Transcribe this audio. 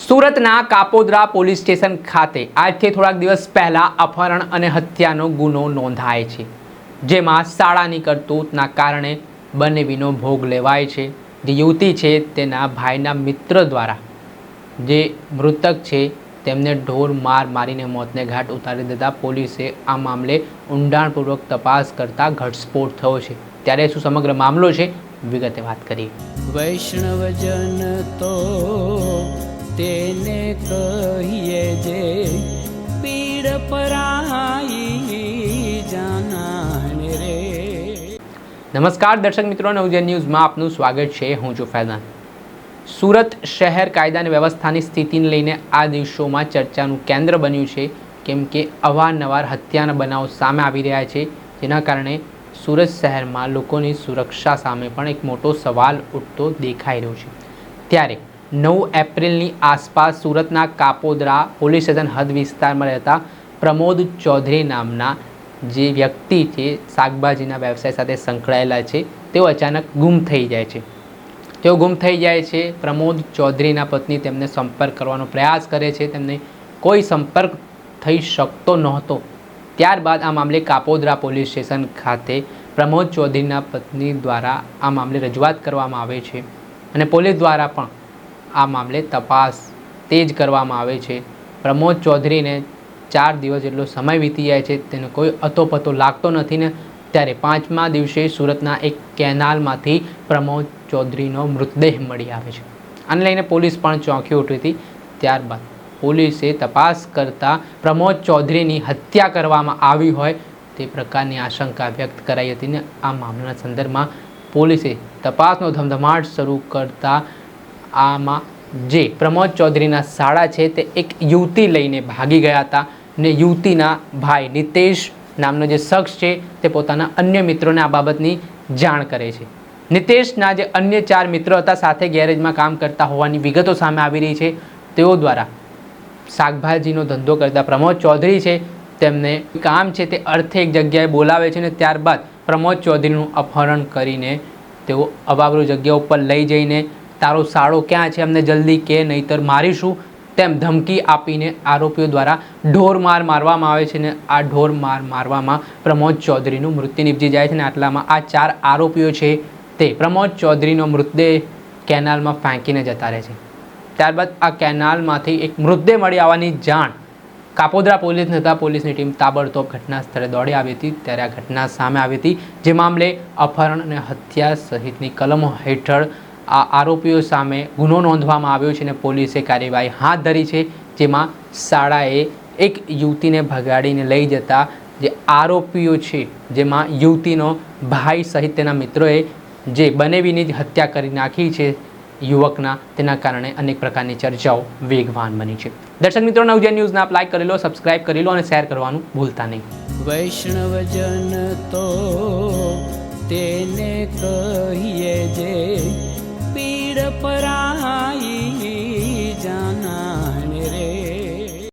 સુરતના Kapodra police station ખાતે આજથી થોડાક દિવસ પહેલા અપહરણ અને હત્યાનો ગુનો નોંધાય છે, જેમાં શાળાની કરતૂતના કારણે બનેવીનો ભોગ લેવાય છે. જે યુવતી છે તેના ભાઈના મિત્ર દ્વારા, જે મૃતક છે તેમને ઢોર માર મારીને મોતને ઘાટ ઉતારી દેતા પોલીસે આ મામલે ઊંડાણપૂર્વક તપાસ કરતા ઘટસ્ફોટ થયો છે. ત્યારે શું સમગ્ર મામલો છે, વિગતે વાત કરીએ. વૈષ્ણવજન તો તેને કહીએ જે પીડ પરાઈ જાનાને રે. નમસ્કાર દર્શક મિત્રો, નવજન ન્યૂઝમાં આપનું સ્વાગત છે. હું છું ફૈઝાન. સુરત શહેર કાયદા અને વ્યવસ્થાની સ્થિતિને લઈને આ દિવસોમાં ચર્ચાનું કેન્દ્ર બન્યું છે. કેમ કે અવારનવાર હત્યાના બનાવો સામે આવી રહ્યા છે. જેના કારણે સુરત શહેરમાં લોકોની સુરક્ષા સામે પણ એક મોટો સવાલ ઉઠતો દેખાઈ રહ્યો છે. ત્યારે નવ એપ્રિલની આસપાસ સુરતના કાપોદરા પોલીસ સ્ટેશન હદ વિસ્તારમાં રહેતા પ્રમોદ ચૌધરી નામના જે વ્યક્તિ છે, શાકભાજીના વ્યવસાય સાથે સંકળાયેલા છે, તેઓ અચાનક ગુમ થઈ જાય છે. તેઓ ગુમ થઈ જાય છે. પ્રમોદ ચૌધરીના પત્ની તેમને સંપર્ક કરવાનો પ્રયાસ કરે છે. તેમને કોઈ સંપર્ક થઈ શકતો નહોતો. ત્યારબાદ આ મામલે કાપોદરા પોલીસ સ્ટેશન ખાતે પ્રમોદ ચૌધરીના પત્ની દ્વારા આ મામલે રજૂઆત કરવામાં આવે છે અને પોલીસ દ્વારા પણ આ મામલે તપાસ તેજ કરવામાં આવે છે. પ્રમોદ ચૌધરીને ચાર દિવસ જેટલો સમય વીતી જાય છે, તેનો કોઈ અતોપતો લાગતો નથી ને ત્યારે પાંચમા દિવસે સુરતના એક કેનાલમાંથી પ્રમોદ ચૌધરીનો મૃતદેહ મળી આવે છે. આને લઈને પોલીસ પણ ચોંકી ઉઠી હતી. ત્યારબાદ પોલીસે તપાસ કરતા પ્રમોદ ચૌધરીની હત્યા કરવામાં આવી હોય તે પ્રકારની આશંકા વ્યક્ત કરાઈ હતી ને આ મામલાના સંદર્ભમાં પોલીસે તપાસનો ધમધમાટ શરૂ કરતા આમાં જે પ્રમોદ ચૌધરીના શાળા છે તે એક યુવતી લઈને ભાગી ગયા હતા ને યુવતીના ભાઈ નિતેશ નામનો જે શખ્સ છે તે પોતાના અન્ય મિત્રોને આ બાબતની જાણ કરે છે. નિતેશના જે અન્ય ચાર મિત્રો હતા સાથે ગેરેજમાં કામ કરતા હોવાની વિગતો સામે આવી રહી છે. તેઓ દ્વારા શાકભાજીનો ધંધો કરતા પ્રમોદ ચૌધરી છે. તેમને કામ છે તે અર્થે એક જગ્યાએ બોલાવે છે ને ત્યારબાદ પ્રમોદ ચૌધરીનું અપહરણ કરીને તેઓ અવાવરૂ જગ્યા ઉપર લઈ જઈને તારો સાળો ક્યાં છે? અમને જલ્દી કે, નહીતર મારીશું. તેમ ધમકી આપીને આરોપીઓ દ્વારા ઢોર માર મારવામાં આવે છે ને આ ઢોર માર મારવામાં પ્રમોદ ચૌધરીનું મૃત્યુ નિપજી જાય છે ને આટલામાં આ ચાર આરોપીઓ છે તે પ્રમોદ ચૌધરીનો મૃતદેહ કેનાલમાં ફેંકીને જતા રહે છે. ત્યારબાદ આ કેનાલમાંથી એક મૃતદેહ મળી આવવાની જાણ કાપોદ્રા પોલીસ થતાં પોલીસની ટીમ તાબડતોબ ઘટના સ્થળે દોડી આવી હતી. ત્યારે આ ઘટના સામે આવી હતી. જે મામલે અપહરણ અને હત્યા સહિતની કલમો હેઠળ આ આરોપીઓ સામે ગુનો નોંધવામાં આવ્યો છે અને પોલીસે કાર્યવાહી હાથ ધરી છે, જેમાં શાળાએ એક યુવતીને ભગાડીને લઈ જતા જે આરોપીઓ છે, જેમાં યુવતીનો ભાઈ સહિત તેના મિત્રોએ જે બનેવીની જ હત્યા કરી નાખી છે, યુવકના તેના કારણે અનેક પ્રકારની ચર્ચાઓ વેગવાન બની છે. દર્શક મિત્રો, નવજન ન્યૂઝને આપ લાઈક કરી લો, સબસ્ક્રાઇબ કરી લો અને શેર કરવાનું ભૂલતા નહીં. વૈષ્ણવજન તો તેને કહીએ